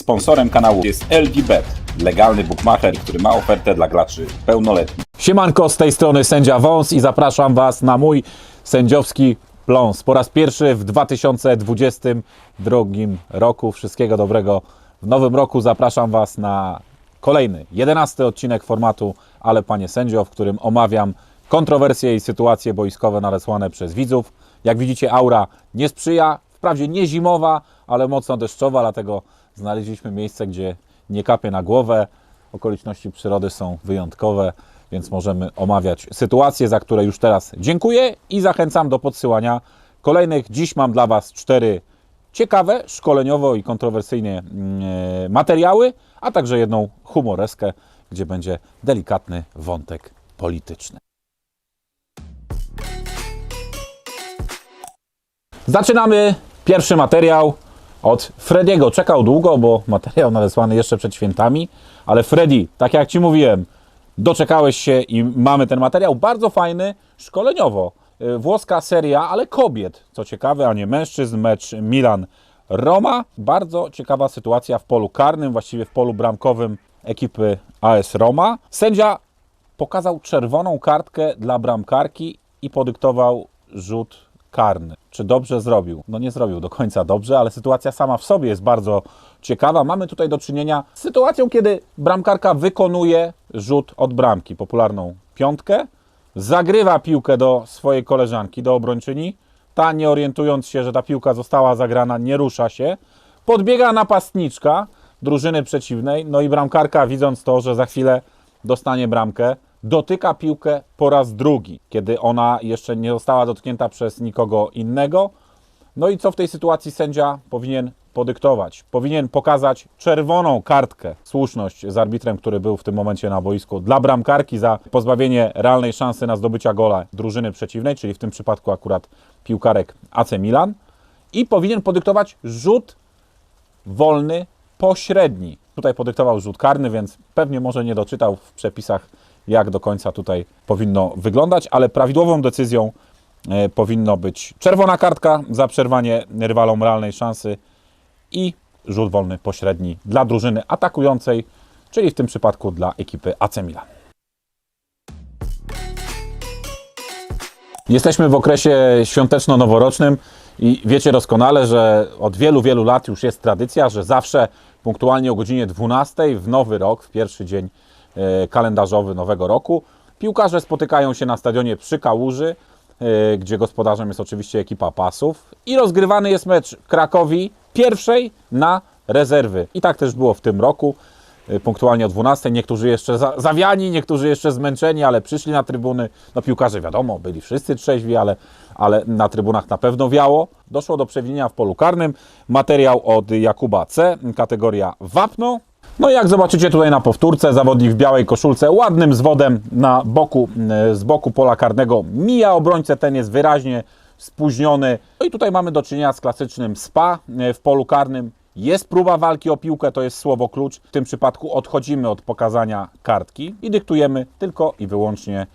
Sponsorem kanału jest LGBet, legalny bookmacher, który ma ofertę dla graczy pełnoletnich. Siemanko, z tej strony sędzia Wąs i zapraszam Was na mój sędziowski pląs. Po raz pierwszy w 2022 roku. Wszystkiego dobrego w nowym roku. Zapraszam Was na kolejny, jedenasty odcinek formatu Ale Panie Sędzio, w którym omawiam kontrowersje i sytuacje boiskowe nadesłane przez widzów. Jak widzicie, aura nie sprzyja, wprawdzie nie zimowa, ale mocno deszczowa, dlatego znaleźliśmy miejsce, gdzie nie kapie na głowę. Okoliczności przyrody są wyjątkowe, więc możemy omawiać sytuacje, za które już teraz dziękuję i zachęcam do podsyłania kolejnych. Dziś mam dla Was cztery ciekawe, szkoleniowo i kontrowersyjnie mm, e, materiały, a także jedną humoreskę, gdzie będzie delikatny wątek polityczny. Zaczynamy pierwszy materiał od Frediego. Czekał długo, bo materiał nadesłany jeszcze przed świętami, ale Freddy, tak jak Ci mówiłem, doczekałeś się i mamy ten materiał. Bardzo fajny, szkoleniowo. Y, Włoska seria, ale kobiet, co ciekawe, a nie mężczyzn. Mecz Milan-Roma. Bardzo ciekawa sytuacja w polu karnym, właściwie w polu bramkowym ekipy AS Roma. Sędzia pokazał czerwoną kartkę dla bramkarki i podyktował rzut karny. Czy dobrze zrobił? No nie zrobił do końca dobrze, ale sytuacja sama w sobie jest bardzo ciekawa. Mamy tutaj do czynienia z sytuacją, kiedy bramkarka wykonuje rzut od bramki, popularną piątkę, zagrywa piłkę do swojej koleżanki, do obrończyni. Ta, nie orientując się, że ta piłka została zagrana, nie rusza się. Podbiega napastniczka drużyny przeciwnej, no i bramkarka, widząc to, że za chwilę dostanie bramkę, dotyka piłkę po raz drugi, kiedy ona jeszcze nie została dotknięta przez nikogo innego. No i co w tej sytuacji sędzia powinien podyktować? Powinien pokazać czerwoną kartkę, słuszność z arbitrem, który był w tym momencie na boisku, dla bramkarki za pozbawienie realnej szansy na zdobycia gola drużyny przeciwnej, czyli w tym przypadku akurat piłkarek AC Milan. I powinien podyktować rzut wolny pośredni. Tutaj podyktował rzut karny, więc pewnie może nie doczytał w przepisach, jak do końca tutaj powinno wyglądać, ale prawidłową decyzją e, powinno być czerwona kartka za przerwanie rywalom realnej szansy i rzut wolny pośredni dla drużyny atakującej, czyli w tym przypadku dla ekipy AC Milan. Jesteśmy w okresie świąteczno-noworocznym i wiecie doskonale, że od wielu, wielu lat już jest tradycja, że zawsze punktualnie o godzinie 12 w nowy rok, w pierwszy dzień kalendarzowy nowego roku, piłkarze spotykają się na stadionie przy Kałuży, e, gdzie gospodarzem jest oczywiście ekipa pasów i rozgrywany jest mecz Krakowi pierwszej na rezerwy. I tak też było w tym roku y, punktualnie o 12. Niektórzy jeszcze za- zawiani, niektórzy jeszcze zmęczeni, ale przyszli na trybuny. No piłkarze wiadomo, byli wszyscy trzeźwi, ale, ale na trybunach na pewno wiało. Doszło do przewinienia w polu karnym. Materiał od Jakuba C, kategoria wapno. No i jak zobaczycie tutaj na powtórce, zawodnik w białej koszulce, ładnym zwodem na boku, y, z boku pola karnego mija obrońcę, ten jest wyraźnie spóźniony. No i tutaj mamy do czynienia z klasycznym spa y, w polu karnym. Jest próba walki o piłkę, to jest słowo klucz. W tym przypadku odchodzimy od pokazania kartki i dyktujemy tylko i wyłącznie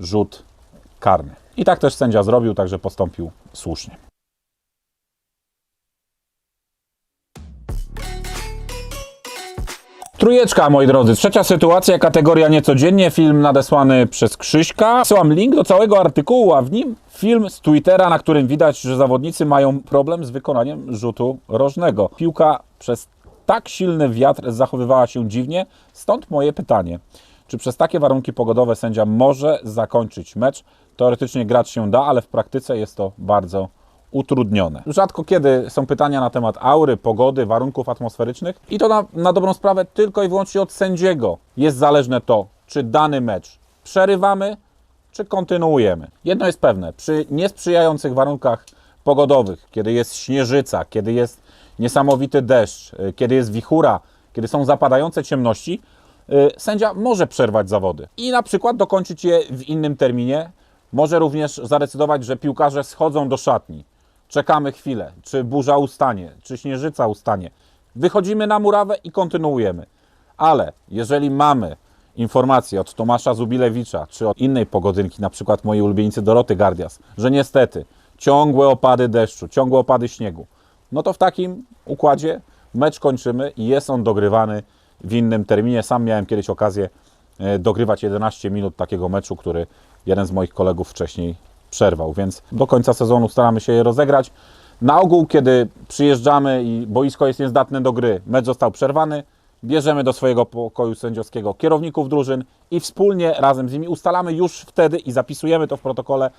rzut karny. I tak też sędzia zrobił, także postąpił słusznie. Trójeczka, moi drodzy. Trzecia sytuacja, kategoria niecodziennie. Film nadesłany przez Krzyśka. Wysyłam link do całego artykułu, a w nim film z Twittera, na którym widać, że zawodnicy mają problem z wykonaniem rzutu rożnego. Piłka przez tak silny wiatr zachowywała się dziwnie, stąd moje pytanie. Czy przez takie warunki pogodowe sędzia może zakończyć mecz? Teoretycznie grać się da, ale w praktyce jest to bardzo utrudnione. Rzadko kiedy są pytania na temat aury, pogody, warunków atmosferycznych i to na, na dobrą sprawę tylko i wyłącznie od sędziego jest zależne to, czy dany mecz przerywamy, czy kontynuujemy. Jedno jest pewne, przy niesprzyjających warunkach pogodowych, kiedy jest śnieżyca, kiedy jest niesamowity deszcz, y, kiedy jest wichura, kiedy są zapadające ciemności, y, sędzia może przerwać zawody i na przykład dokończyć je w innym terminie. Może również zadecydować, że piłkarze schodzą do szatni. Czekamy chwilę, czy burza ustanie, czy śnieżyca ustanie. Wychodzimy na murawę i kontynuujemy. Ale jeżeli mamy informację od Tomasza Zubilewicza, czy od innej pogodynki, na przykład mojej ulubienicy Doroty Gardias, że niestety ciągłe opady deszczu, ciągłe opady śniegu, no to w takim układzie mecz kończymy i jest on dogrywany w innym terminie. Sam miałem kiedyś okazję e, dogrywać 11 minut takiego meczu, który jeden z moich kolegów wcześniej przerwał, więc do końca sezonu staramy się je rozegrać. Na ogół, kiedy przyjeżdżamy i boisko jest niezdatne do gry, mecz został przerwany, bierzemy do swojego pokoju sędziowskiego kierowników drużyn i wspólnie razem z nimi ustalamy już wtedy i zapisujemy to w protokole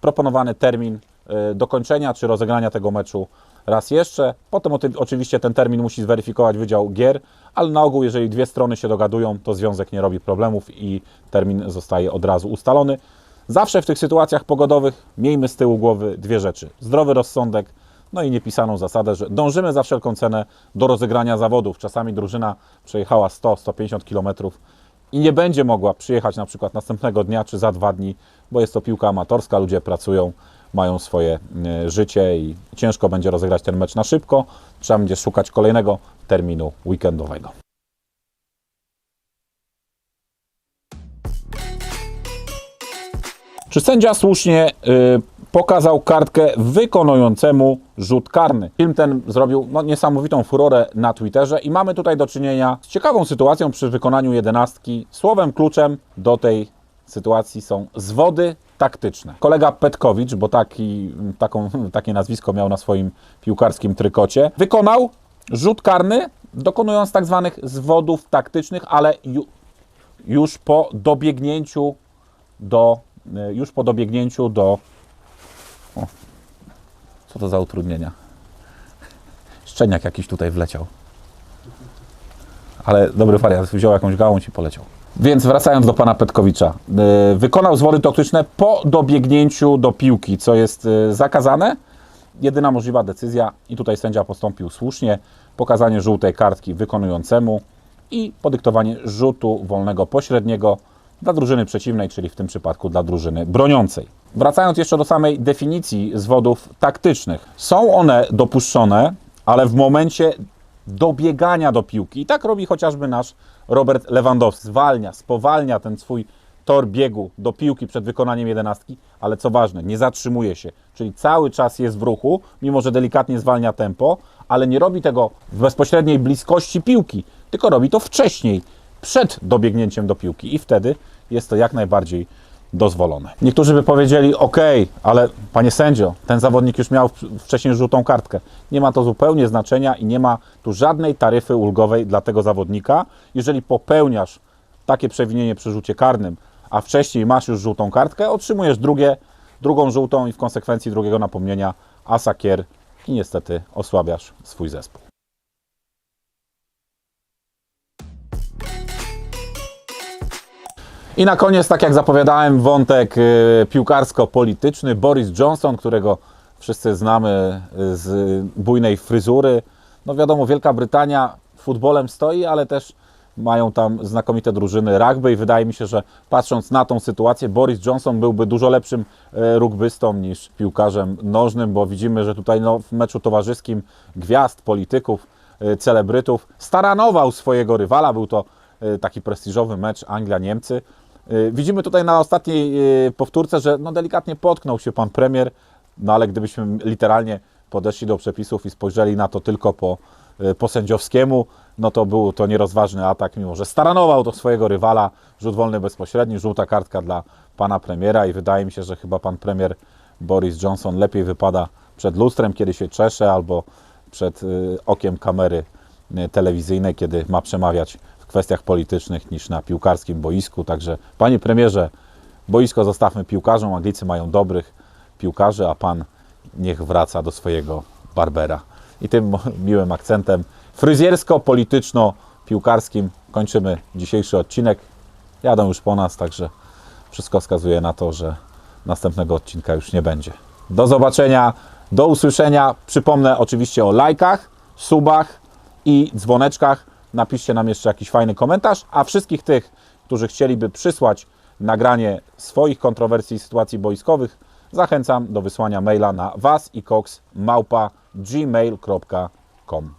proponowany termin y, dokończenia czy rozegrania tego meczu raz jeszcze. Potem oczywiście ten termin musi zweryfikować Wydział Gier, ale na ogół, jeżeli dwie strony się dogadują, to związek nie robi problemów i termin zostaje od razu ustalony. Zawsze w tych sytuacjach pogodowych miejmy z tyłu głowy dwie rzeczy: zdrowy rozsądek, no i niepisaną zasadę, że dążymy za wszelką cenę do rozegrania zawodów. Czasami drużyna przejechała 100-150 km i nie będzie mogła przyjechać na przykład następnego dnia czy za dwa dni, bo jest to piłka amatorska, ludzie pracują, mają swoje e, życie i ciężko będzie rozegrać ten mecz na szybko. Trzeba będzie szukać kolejnego terminu weekendowego. Czy sędzia słusznie y, pokazał kartkę wykonującemu rzut karny? Film ten zrobił no, niesamowitą furorę na Twitterze i mamy tutaj do czynienia z ciekawą sytuacją przy wykonaniu jedenastki. Słowem kluczem do tej sytuacji są zwody taktyczne. Kolega Petkowicz, bo taki, taką, takie nazwisko miał na swoim piłkarskim trykocie, wykonał rzut karny, dokonując tak zwanych zwodów taktycznych, ale ju, już po dobiegnięciu do, już po dobiegnięciu do o, co to za utrudnienia? Szczeniak jakiś tutaj wleciał. Ale dobry wariat, wziął jakąś gałąź i poleciał. Więc wracając do pana Petkowicza. Yy, Wykonał zwody taktyczne po dobiegnięciu do piłki, co jest yy, zakazane. Jedyna możliwa decyzja i tutaj sędzia postąpił słusznie. Pokazanie żółtej kartki wykonującemu i podyktowanie rzutu wolnego pośredniego dla drużyny przeciwnej, czyli w tym przypadku dla drużyny broniącej. Wracając jeszcze do samej definicji zwodów taktycznych. Są one dopuszczone, ale w momencie dobiegania do piłki. I tak robi chociażby nasz Robert Lewandowski. Zwalnia, spowalnia ten swój tor biegu do piłki przed wykonaniem jedenastki, ale co ważne, nie zatrzymuje się, czyli cały czas jest w ruchu, mimo że delikatnie zwalnia tempo, ale nie robi tego w bezpośredniej bliskości piłki, tylko robi to wcześniej, przed dobiegnięciem do piłki i wtedy jest to jak najbardziej dozwolone. Niektórzy by powiedzieli, ok, ale panie sędzio, ten zawodnik już miał wcześniej żółtą kartkę. Nie ma to zupełnie znaczenia i nie ma tu żadnej taryfy ulgowej dla tego zawodnika. Jeżeli popełniasz takie przewinienie przy rzucie karnym, a wcześniej masz już żółtą kartkę, otrzymujesz drugie, drugą żółtą i w konsekwencji drugiego napomnienia asakier i niestety osłabiasz swój zespół. I na koniec, tak jak zapowiadałem, wątek y, piłkarsko-polityczny. Boris Johnson, którego wszyscy znamy y, z bujnej fryzury. No wiadomo, Wielka Brytania futbolem stoi, ale też mają tam znakomite drużyny rugby i wydaje mi się, że patrząc na tą sytuację, Boris Johnson byłby dużo lepszym e, rugbystą niż piłkarzem nożnym, bo widzimy, że tutaj no, w meczu towarzyskim gwiazd, polityków, celebrytów staranował swojego rywala. Był to taki prestiżowy mecz Anglia-Niemcy. E, Widzimy tutaj na ostatniej e, powtórce, że no delikatnie potknął się pan premier, no ale gdybyśmy literalnie podeszli do przepisów i spojrzeli na to tylko po, e, po sędziowskiemu, no to był to nierozważny atak, mimo że staranował do swojego rywala, rzut wolny bezpośredni, żółta kartka dla pana premiera i wydaje mi się, że chyba pan premier Boris Johnson lepiej wypada przed lustrem, kiedy się czesze, albo przed okiem kamery telewizyjnej, kiedy ma przemawiać kwestiach politycznych niż na piłkarskim boisku. Także panie premierze, boisko zostawmy piłkarzom, Anglicy mają dobrych piłkarzy, a pan niech wraca do swojego Barbera. I tym miłym akcentem fryzjersko-polityczno-piłkarskim kończymy dzisiejszy odcinek. Jadą już po nas, także wszystko wskazuje na to, że następnego odcinka już nie będzie. Do zobaczenia, do usłyszenia. Przypomnę oczywiście o lajkach, subach i dzwoneczkach. Napiszcie nam jeszcze jakiś fajny komentarz, a wszystkich tych, którzy chcieliby przysłać nagranie swoich kontrowersji i sytuacji boiskowych, zachęcam do wysłania maila na was i małpa gmail.com.